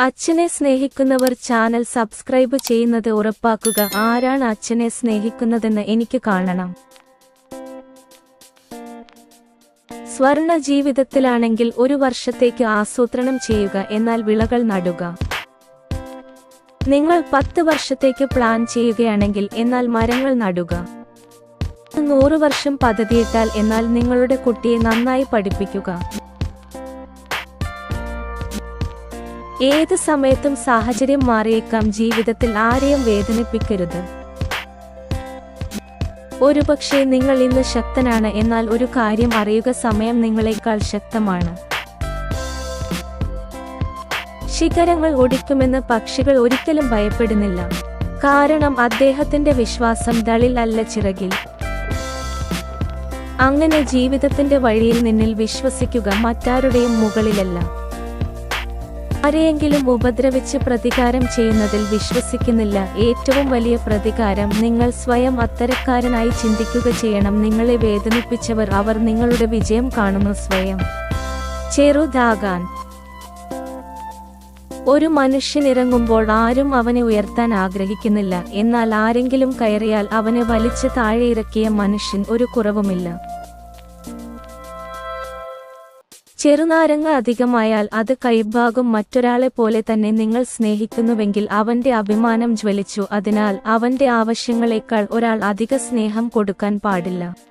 അച്ഛനെ സ്നേഹിക്കുന്നവർ channel subscribe ചെയ്യുന്നത് ഉറപ്പാക്കുക. ആരാണ് അച്ഛനെ സ്നേഹിക്കുന്നതെന്ന് എനിക്ക് കാണണം. സ്വർണ ജീവിതത്തിലാണെങ്കിൽ ഒരു വർഷത്തേക്ക് ആസൂത്രണം ചെയ്യുക എന്നാൽ വിളകൾ നടുക. നിങ്ങൾ പത്ത് വർഷത്തേക്ക് പ്ലാൻ ചെയ്യുകയാണെങ്കിൽ എന്നാൽ മരങ്ങൾ നടുക. നൂറ് വർഷം പദ്ധതിയിട്ടാൽ എന്നാൽ നിങ്ങളുടെ കുട്ടിയെ നന്നായി പഠിപ്പിക്കുക. ഏത് സമയത്തും സാഹചര്യം മാറിയേക്കാം. ജീവിതത്തിൽ ആരെയും വേദനിപ്പിക്കരുത്. ഒരുപക്ഷെ നിങ്ങൾ ഇന്ന് ശക്തനാണ്. എന്നാൽ ഒരു കാര്യം അറിയുക സമയം നിങ്ങളെക്കാൾ ശക്തമാണ്. ശിഖരങ്ങൾ ഒടിക്കുമെന്ന് പക്ഷികൾ ഒരിക്കലും ഭയപ്പെടുന്നില്ല. കാരണം അദ്ദേഹത്തിന്റെ വിശ്വാസം ദളിൽ അല്ല ചിറകിൽ. അങ്ങനെ ജീവിതത്തിന്റെ വഴിയിൽ നിന്നിൽ വിശ്വസിക്കുക മറ്റാരുടെയും മുകളിലല്ല. ആരെയെങ്കിലും ഉപദ്രവിച്ച് പ്രതികാരം ചെയ്യുന്നതിൽ വിശ്വസിക്കുന്നില്ല. ഏറ്റവും വലിയ പ്രതികാരം നിങ്ങൾ സ്വയം അത്തരക്കാരനായി ചിന്തിക്കുക ചെയ്യണം. നിങ്ങളെ വേദനിപ്പിച്ചവർ അവർ നിങ്ങളുടെ വിജയം കാണുന്നു സ്വയം. ചെറുതാകാൻ. ഒരു മനുഷ്യൻ ഇറങ്ങുമ്പോൾ ആരും അവനെ ഉയർത്താൻ ആഗ്രഹിക്കുന്നില്ല. എന്നാൽ ആരെങ്കിലും കയറിയാൽ അവനെ വലിച്ചു താഴെ ഇറക്കിയ മനുഷ്യൻ ഒരു കുറവുമില്ല. ചെറുനാരങ്ങ അധികമായാൽ അത് കൈഭാഗം മറ്റൊരാളെ പോലെ തന്നെ നിങ്ങൾ സ്നേഹിക്കുന്നുവെങ്കിൽ അവന്റെ അഭിമാനം ജ്വലിച്ചു. അതിനാൽ അവന്റെ ആവശ്യങ്ങളെക്കാൾ ഒരാൾ അധിക സ്നേഹം കൊടുക്കാൻ പാടില്ല.